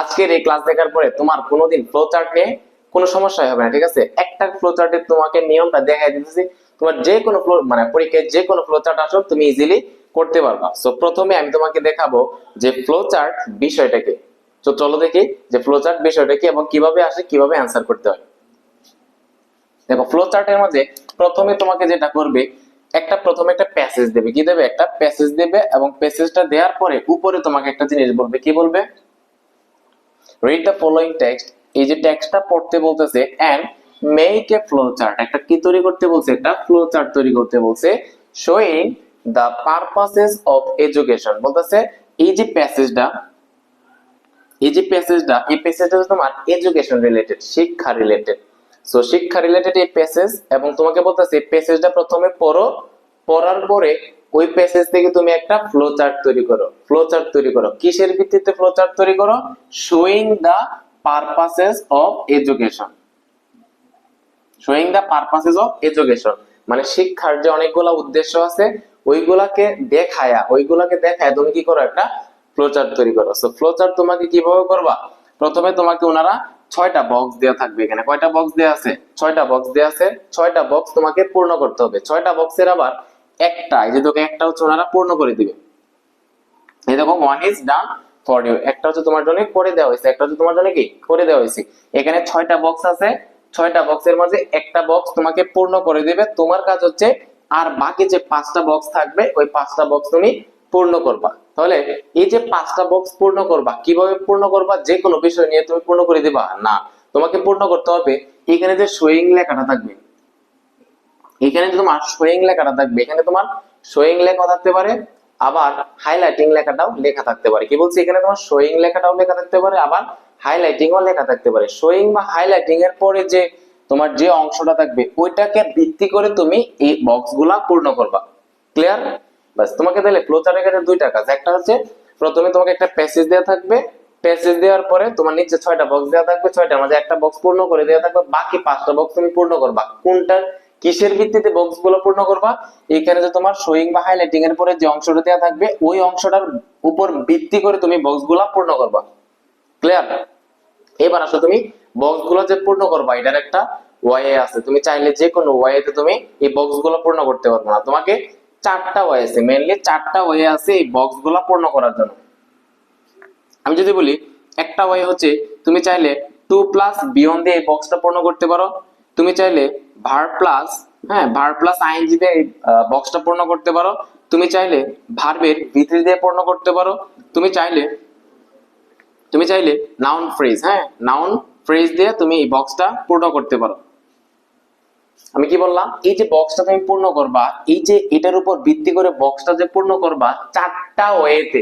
আজকের এই ক্লাস দেখার পরে তোমার কোনোদিন ফ্লো চার্ট নিয়ে কোনো সমস্যা হবে না, ঠিক আছে? একটা ফ্লো চার্টে তোমাকে নিয়মটা দেখাই দিতেছি। তোমার যে কোনো ফ্লো মানে পরীক্ষায় যে কোনো ফ্লো চার্ট আসো, তুমি ইজিলি করতে পারবা। সো প্রথমে আমি তোমাকে দেখাবো যে ফ্লো চার্ট বিষয়টাকে তো চলো দেখি যে ফ্লো চার্ট বিষয়টা কি এবং কীভাবে আসে, কীভাবে অ্যান্সার করতে হয়। দেখো ফ্লো চার্টের মধ্যে প্রথমে তোমাকে যেটা করবে, একটা প্রথমে একটা প্যাসেজ দেবে। কি দেবে? একটা প্যাসেজ দেবে এবং প্যাসেজটা দেওয়ার পরে উপরে তোমাকে একটা জিনিস বলবে। কি বলবে? রিড দ্য ফলোইং টেক্সট এই যে টেক্সটটা পড়তে বলতেছে and make a flow chart একটা কি তৈরি করতে বলছে? একটা ফ্লো চার্ট তৈরি করতে বলছে showing the purposes of education বলতেছে, এই যে প্যাসেজটা এই যে প্যাসেজটা এই প্যাসেজটা তোমার এডুকেশন রিলেটেড শিক্ষা রিলেটেড সো শিক্ষা রিলেটেড এই প্যাসেজ এবং তোমাকে বলতেছে, এই প্যাসেজটা প্রথমে পড়ো, পড়ার পরে ওই প্যাসেজ থেকে তুমি একটা ফ্লো চার্ট তৈরি করো। ফ্লো চার্ট তৈরি করো। কিসের ভিত্তিতে ফ্লো চার্ট তৈরি করো? Showing the purposes of education showing the purposes of education মানে শিক্ষার যে অনেকগুলা উদ্দেশ্য আছে, ওইগুলাকে দেখায়া, ওইগুলাকে দেখায় তুমি কি করো একটা ফ্লোচার্ট তৈরি করো। সো ফ্লোচার্ট তোমাকে কীভাবে করবা? প্রথমে তোমাকে ওনারা ছয়টা বক্স দেওয়া থাকবে এখানে। কয়টা বক্স দেওয়া আছে? ছয়টা বক্স দেওয়া আছে। ছয়টা বক্স তোমাকে পূর্ণ করতে হবে। ছয়টা বক্সের আবার একটা, এই যে তোকে একটা হচ্ছে ওনারা পূর্ণ করে দিবে। এই দেখো one is done for you একটা হচ্ছে তোমার জন্য করে দেওয়া হয়েছে। একটা হচ্ছে তোমার জন্য কি? করে দেওয়া হয়েছে। এখানে ছয়টা বক্স আছে। ছয়টা বক্সের মাঝে একটা বক্স তোমাকে পূর্ণ করে দিবে। তোমার কাজ হচ্ছে, আর বাকি যে পাঁচটা বক্স থাকবে, ওই পাঁচটা বক্স তুমি পূর্ণ করবা। তাহলে এই যে পাঁচটা বক্স পূর্ণ করবা, কীভাবে পূর্ণ করবা? যে কোনো বিষয় নিয়ে তুমি পূর্ণ করে দিবা। না, তোমাকে পূর্ণ করতে হবে। এখানে যে শোয়িং লেখাটা থাকবে এখানে তোমার শোয়িং লেখাটা থাকবে। এখানে তোমার শোয়িং লেখা থাকতে পারে, আবার হাইলাইটিং লেখাটাও লেখা থাকতে পারে। কি বলছি? এখানে তোমার শোয়িং লেখাটাও লেখা থাকতে পারে, আবার হাইলাইটিংও লেখা থাকতে পারে। শোয়িং বা হাইলাইটিং এর পরে যে তোমার যে অংশটা থাকবে, ওইটাকে ভিত্তি করে তুমি এই বক্সগুলা পূর্ণ করবা। ক্লিয়ার বাস তোমাকে তাহলে ফ্লো চার্টের ক্ষেত্রে দুইটা কাজ। একটা হচ্ছে, প্রথমে তোমাকে একটা প্যাসেজ দেওয়া থাকবে। প্যাসেজ দেওয়ার পরে তোমার নিচে ছয়টা বক্স দেওয়া থাকবে। ছয়টার মাঝে একটা বক্স পূর্ণ করে দেওয়া থাকবে। বাকি পাঁচটা বক্স তুমি পূর্ণ করবা। কোনটার কিসের ভিত্তিতে বক্সগুলো পূর্ণ করবা? এখানে যে তোমার শোয়িং বা হাইলাইটিং এর পরে যে অংশটা দেওয়া থাকবে, ওই অংশটার উপর ভিত্তি করে তুমি বক্সগুলা পূর্ণ করবা। ক্লিয়ার এবার আসো তুমি বক্সগুলো যে পূর্ণ করবা, এটার একটা ওয়াই আছে। তুমি চাইলে যে কোনো ওয়াই তে তুমি এই বক্সগুলো পূর্ণ করতে পারবে না। তোমাকে চারটা ওয়াই আছে মেনলি চারটা ওয়াই আছে এই বক্সগুলো পূর্ণ করার জন্য। আমি যদি বলি, একটা ওয়াই হচ্ছে, তুমি চাইলে টু প্লাস বিয়ন দিয়ে এই বক্সটা পূর্ণ করতে পারো। তুমি চাইলে ভার প্লাস হ্যাঁ ভার প্লাস আইএনজি দিয়ে বক্সটা পূর্ণ করতে পারো। তুমি চাইলে ভার্বের ভিতরি দিয়ে পূর্ণ করতে পারো। তুমি চাইলে তুমি চাইলে নাউন ফ্রেজ হ্যাঁ নাউন ফ্রেজ দিয়ে তুমি এই বক্সটা পূর্ণ করতে পারো। আমি কি বললাম? এই যে বক্সটা তুমি পূর্ণ করবা, এই যে এটার উপর ভিত্তি করে বক্সটা যে পূর্ণ করবা, চারটা ওয়েতে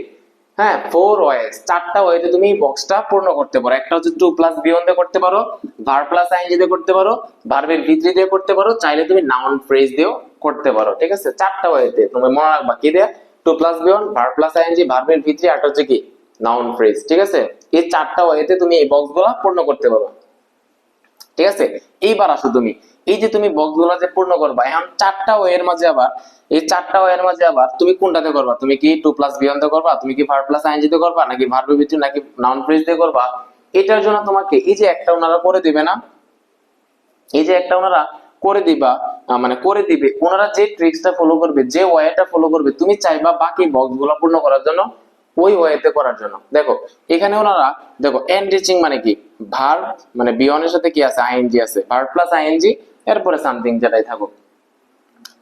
হ্যাঁ ফোর ওয়েস চারটা ওয়েতে তুমি বক্সটা পূর্ণ করতে পারো। একটা হচ্ছে টু প্লাস বিয়ন দিয়ে করতে পারো ভার প্লাস আইনজি দিয়ে করতে পারো ভার্বের ভিতরি দিয়ে করতে পারো, চাইলে তুমি নাউন ফ্রেজ দিয়েও করতে পারো, ঠিক আছে? চারটা ওয়েতে তুমি মনে রাখবা কি দিয়ে? টু প্লাস বিয়ন ভার প্লাস আইন আইনজি ভার্বের ভিতরি আর হচ্ছে কি? নাউন ফ্রেজ ঠিক আছে? এই চারটা ওয়েতে তুমি এই বক্সগুলা পূর্ণ করতে পারো। ঠিক আছে? এইবার আসো তুমি। এই যে তুমি বক্সগুলা যে পূর্ণ করবা, এখন চারটা ওয়ের মাঝে আবার, এই চারটা ওয়ের মাঝে আবার তুমি কোনটাতে করবা? তুমি কি টু প্লাস বিয়ন্তে করবা? তুমি কি ভার প্লাস আইনজিতে করবা? নাকি ভার্বের ভিতরে নাকি নাউন ফ্রেজ দিয়ে করবা? এটার জন্য তোমাকে এই যে একটা ওনারা করে দিবে না, এই যে একটা ওনারা করে দিবা মানে করে দিবে, ওনারা যে ট্রিক্সটা ফলো করবে, যে ওয়েটা ফলো করবে, তুমি চাইবা বাকি বক্সগুলা পূর্ণ করার জন্য ওই ওয়েতে করার জন্য। দেখো, এখানে ওনারা, দেখো এনরিচিং মানে কি? ভার মানে বিয়নের সাথে কি আছে? আইএনজি আছে। ভার প্লাস আইএনজি এরপরে সামথিং যেটাই থাকুক।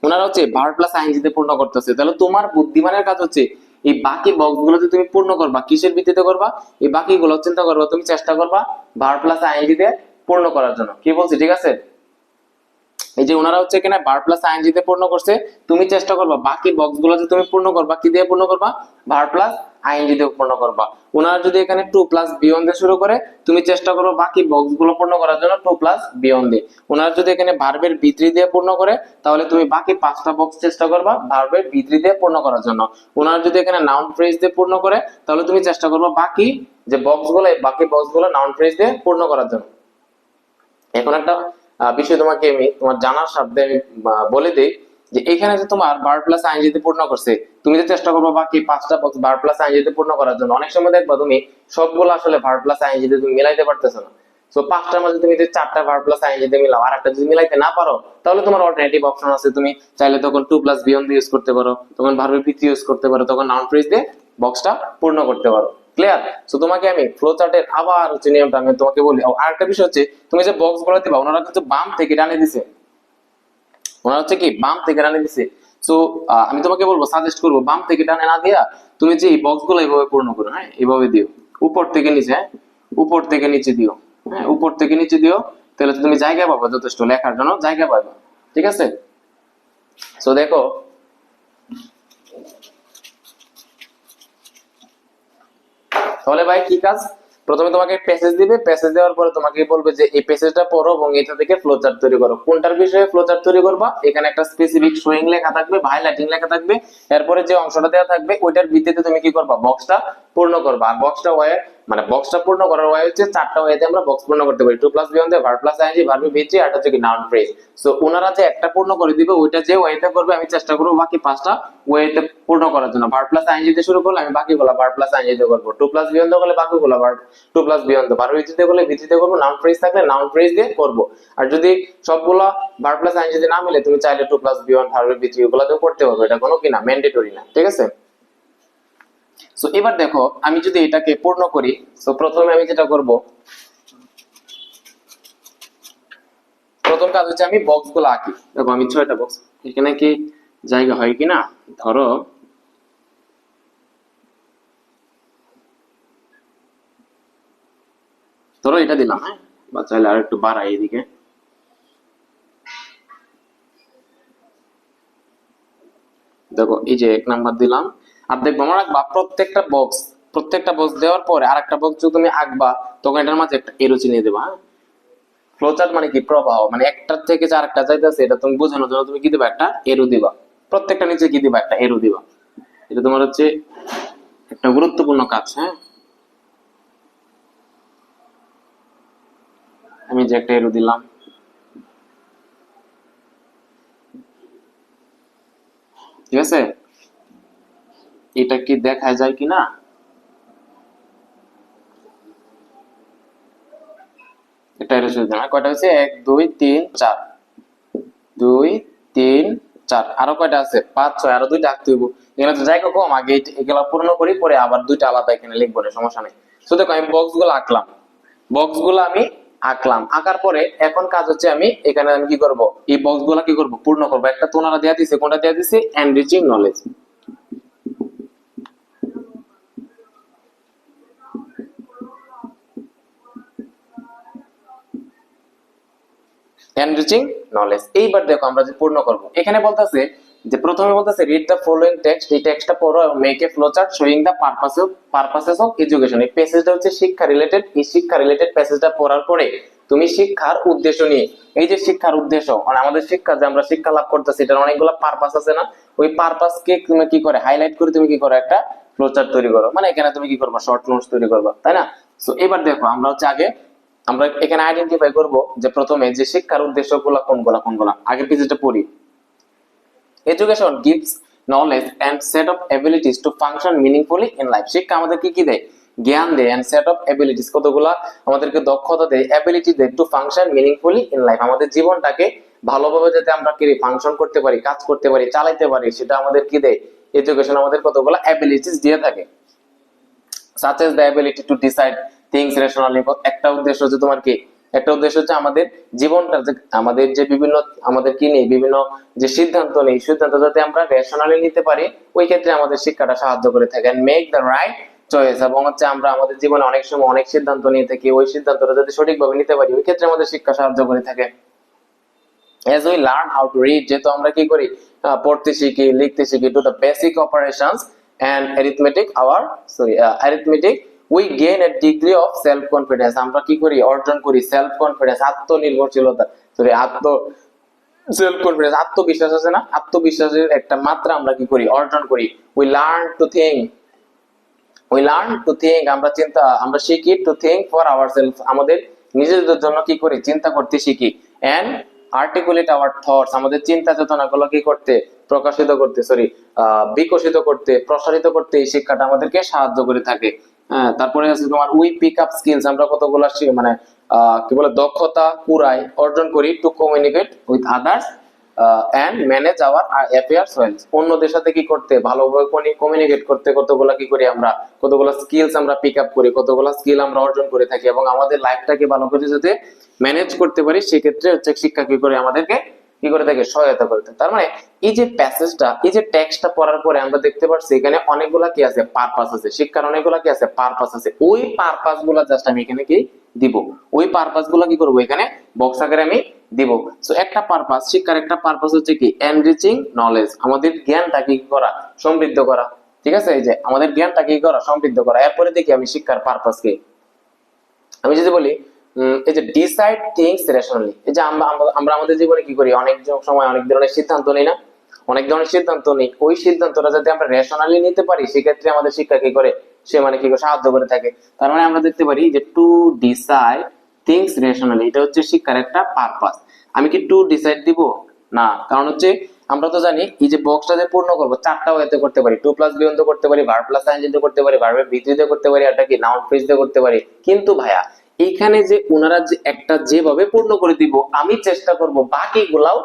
ওনারা হচ্ছে ভার প্লাস আইএনজি তে পূর্ণ করতেছে, তাহলে তোমার বুদ্ধিমানের কাজ হচ্ছে এই বাকি বক্স গুলোতে তুমি পূর্ণ করবা, কিসের ভিত্তিতে করবা? এই বাকি গুলো চিন্তা করবা, তুমি চেষ্টা করবা ভার প্লাস আইএনজি দিয়ে পূর্ণ করার জন্য। কি বলছি, ঠিক আছে? এই যে ওনারা হচ্ছে কিনা বার প্লাস আইএনজি তে পূর্ণ করছে, তুমি চেষ্টা করবা বাকি বক্সগুলো যে তুমি পূর্ণ করবা, কি দিয়ে পূর্ণ করবা? ভার প্লাস আইএনজি দিয়ে পূর্ণ করবা। ওনারা যদি এখানে টু প্লাস বিয়ন দিয়ে শুরু করে, তুমি চেষ্টা করো বাকি বক্সগুলো পূর্ণ করার জন্য টু প্লাস বিয়ন দিয়ে। ওনারা যদি এখানে ভার্বের ভিতরি দিয়ে পূর্ণ করে, তাহলে তুমি বাকি পাঁচটা বক্স চেষ্টা করবা ভার্বের ভিতরি দিয়ে পূর্ণ করার জন্য। ওনারা যদি এখানে নাউন ফ্রেজ দিয়ে পূর্ণ করে, তাহলে তুমি চেষ্টা করবা বাকি যে বক্সগুলো বাকি বক্সগুলো নাউন ফ্রেজ দিয়ে পূর্ণ করার জন্য। এখন একটা বিষয় তোমাকে আমি তোমার জানার শব্দে আমি বলে দিই। যে এখানে যে তোমার বার প্লাস আইনজিতে পূর্ণ করছে, তুমি যে চেষ্টা করব বাকি পাঁচটা বক্স বার প্লাস আইনজিতে পূর্ণ করার জন্য, অনেক সময় দেখবা তুমি সবগুলো আসলে ভার প্লাস আইনজিতে তুমি মিলাইতে পারতেছো না। তো পাঁচটার মধ্যে তুমি যদি চারটা প্লাস মিলাও, আর একটা যদি মিলাইতে না পারো, তাহলে তোমার অল্টারনেটিভ অপশন আছে। তুমি চাইলে তখন টু প্লাস বিয়ন ইউজ করতে পারো, তখন ইউজ করতে পারো, তখন নাউন দিয়ে বক্সটা পূর্ণ করতে পারো। ক্লিয়ার তো তোমাকে আমি ফ্লো চার্টের আবার হচ্ছে নিয়মটা আমি তোমাকে বলি। আর একটা বিষয় হচ্ছে, তুমি যে বক্সগুলো দিবা, ওনারা কিন্তু বাম থেকে ডানে দিছে। ওনারা হচ্ছে কি বাম থেকে ডানে দিছে। সো আমি তোমাকে বলব সাজেস্ট করব, বাম থেকে ডানে না দিয়া তুমি যে এই বক্সগুলো এইভাবে পূর্ণ করো হ্যাঁ এইভাবে দিও। উপর থেকে নিচে হ্যাঁ উপর থেকে নিচে দিও হ্যাঁ উপর থেকে নিচে দিও, তাহলে তুমি জায়গা পাবা যথেষ্ট লেখার জন্য, জায়গা পাবা, ঠিক আছে? সো দেখো, তাহলে ভাই কি কাজ? প্রথমে তোমাকে প্যাসেজ দিবে প্যাসেজ দেওয়ার পরে তোমাকে বলবে যে এই প্যাসেজটা পড়ো এবং এটা থেকে ফ্লো চার্ট তৈরি করো। কোনটার বিষয়ে ফ্লো চার্ট তৈরি করবা? এখানে একটা স্পেসিফিক শোয়িং লেখা থাকবে হাইলাইটিং লেখা থাকবে। এরপরে যে অংশটা দেওয়া থাকবে, ওইটার ভিত্তিতে তুমি কি করবা? বক্সটা পূর্ণ করবা। আর বক্সটা ওয়ে মানে বক্সটা পূর্ণ করার ওয়ে হচ্ছে চারটা ওয়েতে আমরা বক্স পূর্ণ করতে পারি। To plus V one verb plus ING verb ভিত্তি আর হচ্ছে কি নাউন ফ্রেজ সো ওনারা যে একটা পূর্ণ করে দিবে, ওইটা যে ওয়েতে করবে, আমি চেষ্টা করব বাকি পাঁচটা ওয়েতে পূর্ণ করার জন্য। ভার্ব প্লাস আইএনজি দিয়ে শুরু করলে আমি বাকিগুলো ভার্ব প্লাস আইএনজি দিয়ে করব। টু প্লাস বিয়ন দিয়ে করলে বাকিগুলো ভার্ব টু প্লাস বিয়ন দিয়ে ভার্ব ভিত্তিতে করলে ভিত্তিতে করব নাউন ফ্রেজ থাকলে নাউন ফ্রেজ দিয়ে করব। আর যদি সবগুলো ভার্ব প্লাস আইএনজি দিয়ে না মিলে, তুমি চাইলে টু প্লাস বিয়ন ভার্বের ভিত্তি ওগুলো দিয়েও করতে পারবে। এটা কোনো কি না ম্যান্ডেটরি না, ঠিক আছে? সো এবার দেখো, আমি যদি এটাকে পূর্ণ করি সো প্রথমে আমি যেটা করব, প্রথম কাজ হচ্ছে আমি বক্সগুলো আঁকি। দেখো, আমি ছয়টা বক্স এখানে কি জায়গা হয় কি না ধরো ধরো এটা দিলাম হ্যাঁ? বা চাইলে আর একটু বাড়াই এদিকে। দেখো, এই যে এক নাম্বার দিলাম আর দেখব আমার আঁকবা প্রত্যেকটা বক্স প্রত্যেকটা বক্স দেওয়ার পরে আর একটা বক্স যদি তুমি আঁকবা, তখন এটার মাঝে একটা এরো চিনিয়ে দেবা হ্যাঁ? ফ্লোচার্ট মানে কি? প্রবাহ মানে একটার থেকে যে আরেকটা যাইতেছে, এটা তুমি বোঝানোর জন্য তুমি কি দিবা? একটা এরো দিবা। প্রত্যেকটা নিচে কি দিবা? একটা এরো দিবা। এটা তোমার হচ্ছে একটা গুরুত্বপূর্ণ কাজ হ্যাঁ? আমি যে একটা এরো দিলাম। ঠিক আছে? এটা কি দেখা যায় কিনা? এটা এটা না কয়টা হচ্ছে এক, দুই, তিন, চার। দুই, তিন, চার। আরও কয়টা আছে? পাঁচ, ছয়। আরও দুইটা আঁকতে হইব। এখানে তো জায়গা কম। আগে এগুলা পূর্ণ করি, পরে আবার দুইটা আলাদা এখানে লিখব না সমস্যা নেই। তো দেখো, আমি বক্সগুলো আঁকলাম। বক্সগুলো আমি আঁকলাম। আঁকার পরে এখন কাজ হচ্ছে আমি এখানে আমি কি করব? এই বক্সগুলা কি করব? পূর্ণ করব। একটা তোনারা দেয়া দিছে। কোনটা দেয়া দিছে? এনরিচিং নলেজ এনরিচিং নলেজ এইবার দেখো আমরা যে পূর্ণ করব, এখানে বলতেছে যে প্রথমে বলতেছে রিড দ্য ফলোইং টেক্সট এই টেক্সটটা পড়ো এবং make a flowchart showing the purpose of purposes of education এই প্যাসেজটা হচ্ছে শিক্ষা রিলেটেড এই শিক্ষা রিলেটেড প্যাসেজটা পড়ার পরে তুমি শিক্ষার উদ্দেশ্য নিয়ে, এই যে শিক্ষার উদ্দেশ্য মানে আমাদের শিক্ষা যে আমরা শিক্ষা লাভ করতেছি, এটার অনেকগুলো পারপাস আছে না? ওই পারপাস কে তুমি কি করে হাইলাইট করে তুমি কি করো, একটা ফ্লোচার্ট তৈরি করো। মানে এখানে তুমি কি করবা শর্ট নোটস তৈরি করবা, তাই না? সো এবার দেখো, আমরা হচ্ছে আগে আমরা এখানে আইডেন্টিফাই করব যে প্রথমে যে শিক্ষার উদ্দেশ্যগুলা উদ্দেশ্যগুলো কোনগুলা? কোনগুলা আগে পেজটা পড়ি। Education gives knowledge and set of abilities to function meaningfully in life শিক্ষা আমাদের কি কি দেয়? জ্ঞান দেয় এন্ড সেট অফ এবিলিটিস কতগুলা? আমাদেরকে দক্ষতা দেয় এবিলিটি দেয় to function meaningfully in life আমাদের জীবনটাকে ভালোভাবে যাতে আমরা কি ফাংশন করতে পারি, কাজ করতে পারি, চালাইতে পারি, সেটা আমাদের কি দেয়? এডুকেশন আমাদের কতগুলা এবিলিটিস দিয়ে থাকে। Such as the ability to decide things rationally একটা উদ্দেশ্য হচ্ছে তোমার কি? একটা উদ্দেশ্য হচ্ছে আমাদের জীবনটা যে আমাদের যে বিভিন্ন আমাদের কি নেই বিভিন্ন যে সিদ্ধান্ত নেই সিদ্ধান্ত যাতে আমরা রেশনালি নিতে পারি ওই ক্ষেত্রে আমাদের শিক্ষাটা সাহায্য করে থাকে মেক দ্য রাইট চয়েস এবং হচ্ছে আমরা আমাদের জীবনে অনেক সময় অনেক সিদ্ধান্ত নিয়ে থাকি ওই সিদ্ধান্তটা যাতে সঠিকভাবে নিতে পারি ওই ক্ষেত্রে আমাদের শিক্ষা সাহায্য করে থাকে। As we learn how to read যেহেতু আমরা কি করি? পড়তে শিখি লিখতে শিখি to the basic operations and arithmetic our sorry uh, we gain a degree of self confidence আমরা কি করি? অর্জন করি। Self confidence আত্মনির্ভরশীলতা। সরি আত্ম সেলফ কনফিডেন্স আত্মবিশ্বাস আছে না? আত্মবিশ্বাসের একটা মাত্রা আমরা কি করি? অর্জন করি। We learn to think we learn to think আমরা চিন্তা, আমরা শিখি টু থিঙ্ক ফর আওয়ার আমাদের নিজেদের জন্য কি করি? চিন্তা করতে শিখি। এন্ড আর্টিকুলেট আওয়ার থটস আমাদের চিন্তা চেতনাগুলো কি করতে? প্রকাশিত করতে সরি বিকশিত করতে, প্রসারিত করতে এই শিক্ষাটা আমাদেরকে সাহায্য করে থাকে। হ্যাঁ তারপরে আছে তোমার উই পিক আপ স্কিলস আমরা কতগুলো মানে কি বলে, দক্ষতা কুরাই অর্জন করি to communicate with others and manage our affairs well অন্যদের সাথে কি করতে, ভালোভাবে কমিউনিকেট করতে, কতগুলো কি করি আমরা, কতগুলো স্কিলস আমরা পিক আপ করি, কতগুলো স্কিল আমরা অর্জন করে থাকি, এবং আমাদের লাইফটাকে ভালো করে যাতে ম্যানেজ করতে পারি, সেক্ষেত্রে হচ্ছে শিক্ষা কি করে আমাদেরকে কি করে থাকে সহায়তা করে থাকে। তার মানে এই যে প্যাসেজটা এই যে টেক্সটটা পড়ার পরে আমরা দেখতে পাচ্ছি এখানে অনেকগুলা কি আছে? পারপাস আছে। শিক্ষার অনেকগুলা কি আছে? পারপাস আছে। ওই পারপাসগুলা জাস্ট আমি এখানে কি দিব? ওই পারপাসগুলা কি করব? এখানে বক্স আকারে আমি দিব। সো একটা পারপাস শিক্ষার একটা পারপাস হচ্ছে কি? এনরিচিং নলেজ আমাদের জ্ঞানটাকে কি করা? সমৃদ্ধ করা। ঠিক আছে? এই যে আমাদের জ্ঞানটাকে কি করা? সমৃদ্ধ করা। এরপরে দেখি আমি শিক্ষার পারপাস কি আমি যদি বলি এই যে ডিসাইড থিংস রেশনালি এই যে আমরা, আমরা- আমাদের জীবনে কি করি? অনেক সময় অনেক ধরনের সিদ্ধান্ত নিই না? অনেক ধরনের সিদ্ধান্ত নিই। ওই সিদ্ধান্তটা যাতে আমরা রেশনালি নিতে পারি, সেক্ষেত্রে আমাদের শিক্ষা কি করে? সে মানে কি করে? সাহায্য করে থাকে। তার মানে আমরা দেখতে পারি যে টু ডিসাইড থিংস রেশনালি এটা হচ্ছে শিক্ষার একটা পারপাস আমি কি টু ডিসাইড দিব? না। কারণ হচ্ছে, আমরা তো জানি, এই যে বক্সটা যে পূর্ণ করব চারটা ওয়েতে করতে পারি। টু প্লাস বিয়ন করতে পারি ভার প্লাস সাইন করতে পারি ভার্বের ভিত্তি দিয়ে করতে পারি এটা কি নাউন ফ্রেজ দিয়ে করতে পারি। কিন্তু ভাইয়া এইখানে যে ওনারা যে একটা যেভাবে পূর্ণ করে দিব, আমি চেষ্টা করব বাকিগুলাও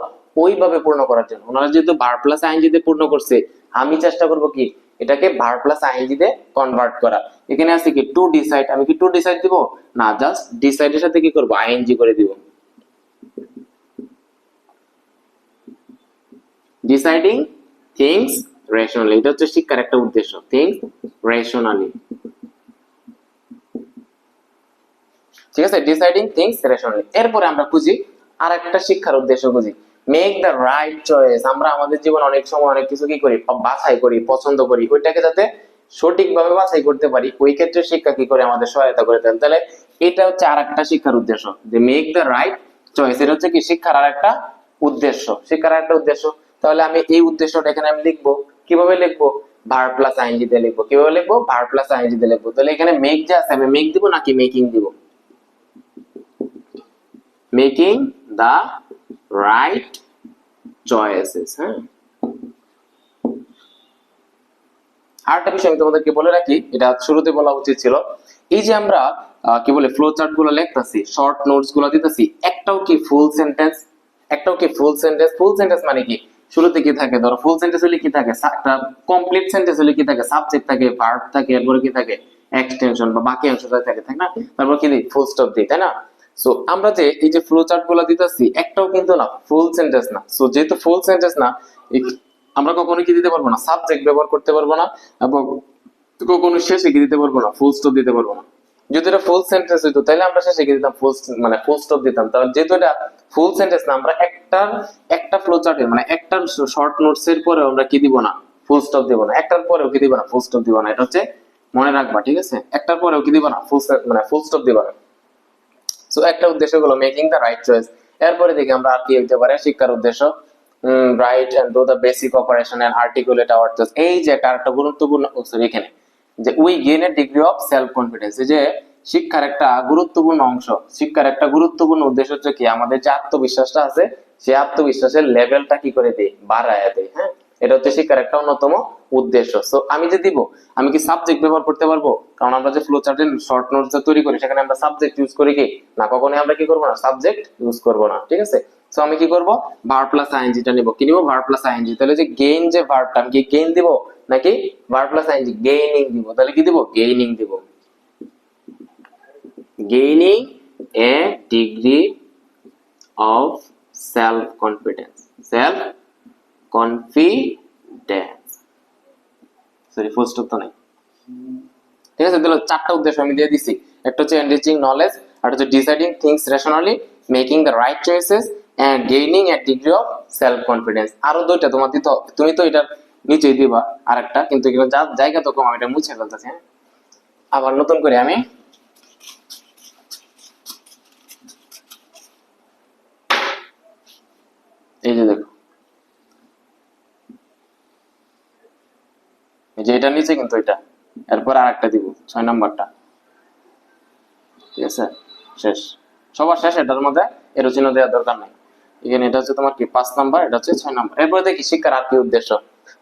ওইভাবে পূর্ণ করার জন্য। ওনারা যেহেতু ভার প্লাস আইনজি দিয়ে পূর্ণ করছে, আমি চেষ্টা করব কি এটাকে ভার প্লাস আইনজি দিয়ে কনভার্ট করা। এখানে আছে কি টু ডিসাইড আমি কি টু ডিসাইড দিব? না জাস্ট ডিসাইডের সাথে কি করব? আইএনজি করে দিব। ডিসাইডিং থিংস রেশনালি এটা হচ্ছে শিক্ষার একটা উদ্দেশ্য থিংস রেশনালি ঠিক আছে? ডিসাইডিং থিংস রেশনালি এরপরে আমরা খুঁজি আর একটা শিক্ষার উদ্দেশ্য খুঁজি। মেক দ্য রাইট চয়েস আমরা আমাদের জীবন অনেক সময় অনেক কিছু কি করি? বাছাই করি, পছন্দ করি। ওইটাকে যাতে সঠিকভাবে বাছাই করতে পারি, ওই ক্ষেত্রে শিক্ষা কি করে আমাদের সহায়তা করে দেন। তাহলে এটা হচ্ছে আর একটা শিক্ষার উদ্দেশ্য। যে মেক দ্য রাইট চয়েস এটা হচ্ছে কি? শিক্ষার আর একটা উদ্দেশ্য। শিক্ষার একটা উদ্দেশ্য। তাহলে আমি এই উদ্দেশ্যটা এখানে আমি লিখব। কীভাবে লিখব? ভার প্লাস আইনজি দিয়ে লিখব। কীভাবে লিখব? ভার প্লাস আইনজি দিয়ে লিখব। তাহলে এখানে মেক যে আছে, আমি মেক দিব নাকি মেকিং দিব? মেকিং দা রাইট চয়েসেস হ্যাঁ? আরেকটা বিষয় আমি তোমাদেরকে বলে রাখি, এটা শুরুতে বলা উচিত ছিল। এই যে আমরা কি বলে ফ্লো চার্টগুলো লিখতেছি শর্ট নোটসগুলো দিতেছি, একটাও কি ফুল সেন্টেন্স একটাও কি ফুল সেন্টেন্স ফুল সেন্টেন্স মানে কি? শুরুতে কি থাকে? ধরো ফুল সেন্টেন্স হলে কি থাকে একটা কমপ্লিট সেন্টেন্স হলে কি থাকে সাবজেক্ট থাকে ভার্ব থাকে, এরপরে কি থাকে? এক্সটেনশন বা বাকি অংশটা থাকে, তাই না? তারপর কি ফুল স্টপ দিই, তাই না? সো আমরা যে এই যে ফ্লো চার্টগুলো দিতেছি, একটাও কিন্তু না ফুল সেন্টেন্স না। সো যেহেতু ফুল সেন্টেন্স না আমরা কখনো কি দিতে পারব না? সাবজেক্ট ব্যবহার করতে পারব না, এবং কখনো শেষে কি দিতে পারব না? ফুল স্টপ দিতে পারব না। যদি এটা ফুল সেন্টেন্স হইতো তাহলে আমরা শেষে কি দিতাম? ফুল মানে ফুল স্টপ দিতাম। তাহলে যেহেতু এটা ফুল সেন্টেন্স না, আমরা একটার, একটা ফ্লো চার্টে মানে একটার শর্ট নোটস এর পরেও আমরা কি দিব না? ফুল স্টপ দিব না। একটার পরেও কি দিব না? ফুল স্টপ দিব না। এটা হচ্ছে মনে রাখবা, ঠিক আছে? একটার পরেও কি দিব না? ফুল মানে ফুল স্টপ দিব না। সো একটা উদ্দেশ্য হলো মেকিং দ্য রাইট চয়েস এরপরে দেখি আমরা আর কি হইতে পারে, শিক্ষার উদ্দেশ্য। Write and do the basic operation and articulate our thoughts এই যে একটা একটা গুরুত্বপূর্ণ সরি এখানে। যে we gain a degree of self confidence যে শিক্ষার একটা গুরুত্বপূর্ণ অংশ। শিক্ষার একটা গুরুত্বপূর্ণ উদ্দেশ্য হচ্ছে কি? আমাদের যে আত্মবিশ্বাসটা আছে, সেই আত্মবিশ্বাসের লেভেলটা কি করে দেয়? বাড়ায় দেয় হ্যাঁ? এটা হচ্ছে শিক্ষার একটা অন্যতম উদ্দেশ্য। সো আমি যে দিব, আমি কি সাবজেক্ট ব্যবহার করতে পারব? কারণ আমরা যে ফ্লো চার্টের শর্ট নোটস তৈরি করি, সেখানে আমরা সাবজেক্ট ইউজ করি কি? না, কখনোই আমরা কি করব না? সাবজেক্ট ইউজ করব না, ঠিক আছে? সো আমি কি করব? ভার প্লাস আইএনজিটা নিব। কি নিব? ভার প্লাস আইএনজি তাহলে যে গেইন যে ভার্বটা আমি কি গেইন দিব? নাকি ভার প্লাস আইএনজি গেইনিং দিব? তাহলে কি দিব? গেইনিং দিব। Gaining a degree of self confidence self confidence sorry full stop তো নাই। ঠিক আছে তাহলে চারটা উদ্দেশ্য আমি দিয়ে দিছি। একটা হচ্ছে এনরিচিং নলেজ আর হচ্ছে deciding things rationally making the right choices and gaining a degree of self confidence আরও দুইটা, তোমার দিতে তুমি তো এটা নিচেই দিবা আরেকটা, কিন্তু এগুলো যা, জায়গা তো কম, আমি এটা মুছে ফেলতেছি হ্যাঁ? আবার নতুন করে আমি এই যে দেখো এই যে এটা নিচে কিন্তু এটা। এরপর আর একটা দিব, ছয় নাম্বারটা। ঠিক আছে? শেষ। সবার শেষ, এটার মধ্যে এর চিহ্ন দেওয়ার দরকার নাই। এখানে এটা হচ্ছে তোমার কি? পাঁচ নাম্বার, এটা হচ্ছে ছয় নাম্বার। এরপরে দেখি শিক্ষার আর কি উদ্দেশ্য।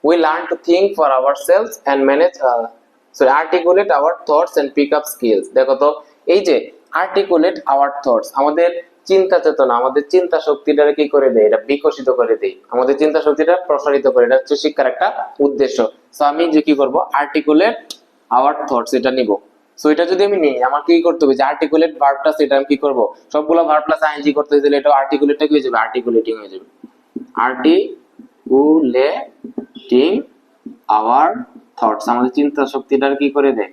We learn to think for our selves and manage sorry articulate our thoughts and pick up skills দেখো তো, এই যে আর্টিকুলেট আওয়ার থটস আমাদের চিন্তা চেতনা, আমাদের চিন্তা শক্তিটা কি করে দেয়? এটা বিকশিত করে দেয়। আমাদের চিন্তা শক্তিটা প্রসারিত করে, এটা হচ্ছে শিক্ষার একটা উদ্দেশ্য। তো আমি যে কি করব? আর্টিকুলেট আওয়ার থটস এটা নিব। সো এটা যদি আমি নিই, আমার কি করতে হবে? যে আর্টিকুলেট ভার্বটা সেটা আমি কি করব? সবগুলো ভার্ব প্লাস আইএনজি করতে দিলে এটা আর্টিকুলেটটা কি হয়ে যাবে? আর্টিকুলেটিং হয়ে যাবে। আর্টিকুলেটিং আওয়ার থটস আমাদের চিন্তা শক্তিটার কি করে দেয়?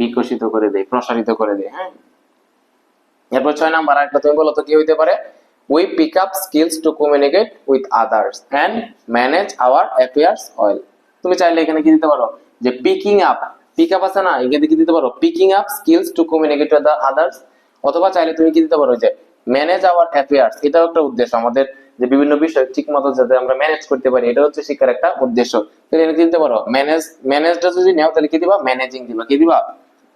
বিকশিত করে দেয়, প্রসারিত করে দেয় হ্যাঁ? এরপর ছয় নাম্বার একটা তুমি বলো তো কি হইতে পারে? We pick up skills to communicate with others and manage our affairs well তুমি চাইলে এখানে কি দিতে পারো? যে পিকিং আপ পিক আপ আছে না, এখানে কি দিতে পারো? Picking up skills to communicate with others অথবা চাইলে তুমি কি দিতে পারো? যে ম্যানেজ আওয়ার অ্যাফেয়ার্স এটাও একটা উদ্দেশ্য। আমাদের যে বিভিন্ন বিষয় ঠিক মতো যাতে আমরা ম্যানেজ করতে পারি, এটা হচ্ছে শিক্ষার একটা উদ্দেশ্য। তুমি এখানে দিতে পারো? ম্যানেজ ম্যানেজটা যদি নাও, তাহলে কি দিবা? ম্যানেজিং দিবা। কি দিবা?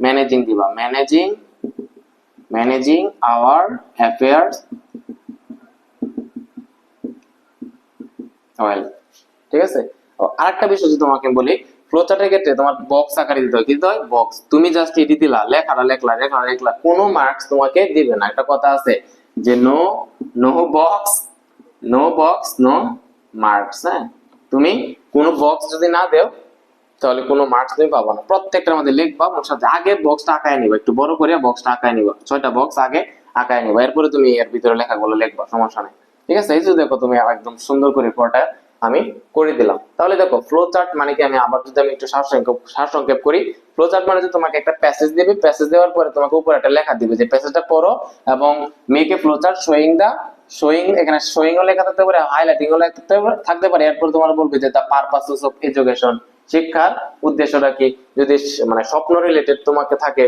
ম্যানেজিং দিবা। Managing managing our affairs well ঠিক আছে? আরেকটা বিষয় যদি তোমাকে বলি ফ্লোচার্টের ক্ষেত্রে তোমার বক্স আকারে দিতে হয়। কি দিতে হয়? বক্স তুমি জাস্ট এটি দিলা, লেখাটা লেখলা লেখাটা লেখলা, কোনো মার্কস তোমাকে দিবে না। একটা কথা আছে যে no no box no box no marks হ্যাঁ? তুমি কোনো বক্স যদি না দেও তাহলে কোনো মার্কস তুমি পাবো না। প্রত্যেকটার মধ্যে লিখবা, ওর সাথে আগে বক্সটা আঁকায় নিবা। একটু বড় করে বক্সটা আঁকায় নিবা। ছয়টা বক্স আগে আঁকায় নিবা। এরপরে তুমি এর ভিতরে লেখাগুলো লিখবা, সমস্যা নেই। ঠিক আছে? এই যে দেখো তুমি একদম সুন্দর করে পড়াটা আমি করে দিলাম। তাহলে দেখো ফ্লো চার্ট মানে কি? আমি আবার যদি আমি একটু সারসংক্ষেপ সারসংক্ষেপ করি ফ্লো চার্ট মানে যে তোমাকে একটা প্যাসেজ দিবে। প্যাসেজ দেওয়ার পরে তোমাকে উপরে একটা লেখা দিবে যে প্যাসেজটা পড়ো এবং make flow chart showing the showing এখানে শোয়িং ও লেখা থাকতে পারে হাইলাইটিং ও লেখা থাকতে পারে। এরপর তোমার বলবে যে দা পারপাসেস অফ এডুকেশন শিক্ষার উদ্দেশ্যটা কি? যদি মানে স্বপ্ন রিলেটেড তোমাকে থাকে,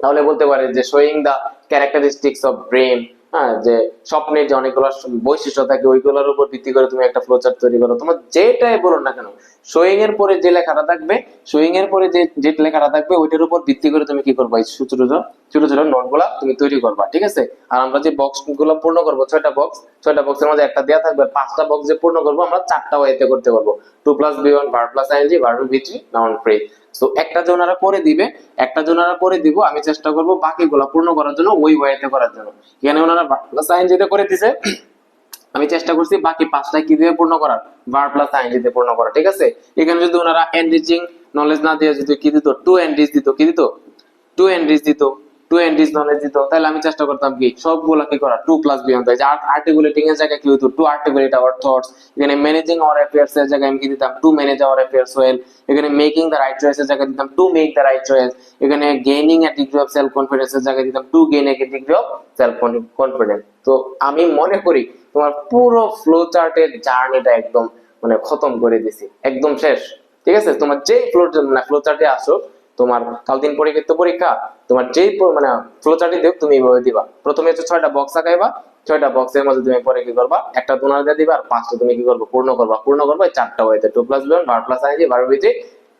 তাহলে বলতে পারে যে showing the characteristics of brain হ্যাঁ যে স্বপ্নের যে অনেকগুলো বৈশিষ্ট্য থাকে, ওইগুলোর উপর ভিত্তি করে তুমি একটা ফ্লোচার্ট তৈরি করো। তোমার যেটাই বলো না কেন শোয়িং এর পরে যে লেখাটা থাকবে শোয়িং এর পরে যে যে লেখাটা থাকবে, ওইটার উপর ভিত্তি করে তুমি কি করবা? এই ছোট ছোট ছোট ছোট নোট তুমি তৈরি করবা, ঠিক আছে? আর আমরা যে বক্সগুলো পূর্ণ করব, ছয়টা বক্স ছয়টা বক্সের মধ্যে একটা দেওয়া থাকবে, পাঁচটা বক্স যে পূর্ণ করব, আমরা চারটা ওয়েতে করতে পারব। To plus V one bar plus ING bar V three noun phrase তো একটা যে ওনারা করে দিবে, একটা যে ওনারা করে দিব, আমি চেষ্টা করব বাকিগুলা পূর্ণ করার জন্য ওই ওয়েতে করার জন্য। এখানে ওনারা প্লাস আইএনজিতে করে দিছে আমি চেষ্টা করছি বাকি পাঁচটা কি দিয়ে পূর্ণ করার? ভার প্লাস আইএনজি দিয়ে পূর্ণ করা ঠিক আছে? এখানে যদি ওনারা এনরিচিং নলেজ না দিয়ে যদি কি দিত? টু এনরিচ দিত, কি দিত? টু এনরিচ দিত। টু এনরিচ নলেজ দিত তাহলে আমি চেষ্টা করতাম কি, সবগুলা কি করা? টু প্লাস বিয়ন্ড যে আর্টিকুলেটিং এর জায়গায় কি হতো টু আর্টিকুলেট আওয়ার থটস এখানে ম্যানেজিং আওয়ার অ্যাফেয়ার্স এর জায়গায় আমি কি দিতাম? To manage our affairs well এখানে মেকিং দ্য রাইট চয়েস এর জায়গায় দিতাম। To make the right choice এখানে gaining a degree of self confidence এর জায়গায় দিতাম। To gain a degree of self confidence তো আমি মনে করি, তোমার পুরো ফ্লো চার্টের জার্নিটা একদম মানে খতম করে দিছি। একদম শেষ। ঠিক আছে? তোমার যেই ফ্লো মানে ফ্লো চার্টে আসো তোমার কাল দিন পরীক্ষা তো পরীক্ষা তোমার যেই মানে ফ্লোচার্টে দেখ তুমি এইভাবে দিবা। প্রথমে হচ্ছে ছয়টা বক্স আঁকাইবা, ছয়টা বক্সের মধ্যে তুমি পরে কি করবা, একটা তোনার দিয়ে দিবা, আর পাঁচটা তুমি কি করবা, পূর্ণ করবা। পূর্ণ করবা চারটা ওয়েতে to plus V one bar plus ING bar VG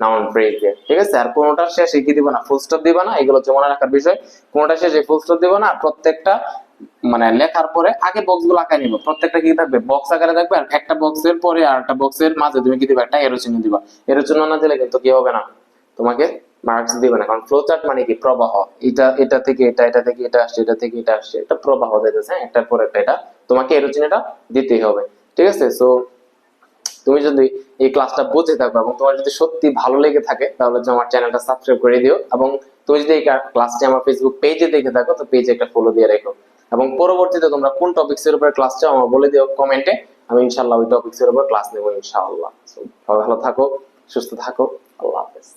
noun phrase দিয়ে ঠিক আছে? আর কোনোটার শেষে কি দিবা না? ফুল স্টপ দিবা না? এগুলো হচ্ছে মনে রাখার বিষয়। কোনোটা শেষে ফুল স্টপ দিবা না? প্রত্যেকটা মানে লেখার পরে আগে বক্সগুলো আঁকায় নিবো। প্রত্যেকটা কি থাকবে? বক্স আকারে থাকবে, আর একটা বক্সের পরে আর একটা বক্সের মাঝে তুমি কি দিবা? একটা এরো চিহ্ন দিবা। এরো চিহ্ন না দিলে কিন্তু কি হবে না? তোমাকে মার্কস দিবে না, কারণ ফ্লো চার্ট মানে কি? প্রবাহ। এটা এটা থেকে এটা এটা থেকে এটা আসছে, এটা থেকে এটা আসছে। এটা প্রবাহ দিতেছে হ্যাঁ? একটার পর একটা এটা। তোমাকে এরো চিহ্নটা দিতেই হবে, ঠিক আছে? সো তুমি যদি এই ক্লাসটা বুঝে থাকো এবং তোমার যদি সত্যি ভালো লেগে থাকে, তাহলে আমার চ্যানেলটা সাবস্ক্রাইব করে দিও এবং তুমি যদি এই ক্লাসটি আমার ফেসবুক পেজে দেখে থাকো, তো পেজে একটা ফলো দিয়ে রাখো। এবং পরবর্তীতে তোমরা কোন টপিক্স এর উপর ক্লাস চাও আমার বলে দিও কমেন্টে আমি ইনশাআল্লাহ ওই টপিক্স এর উপর ক্লাস নেব ইনশাআল্লাহ। ভালো থাকো, সুস্থ থাকো। আল্লাহ হাফেজ।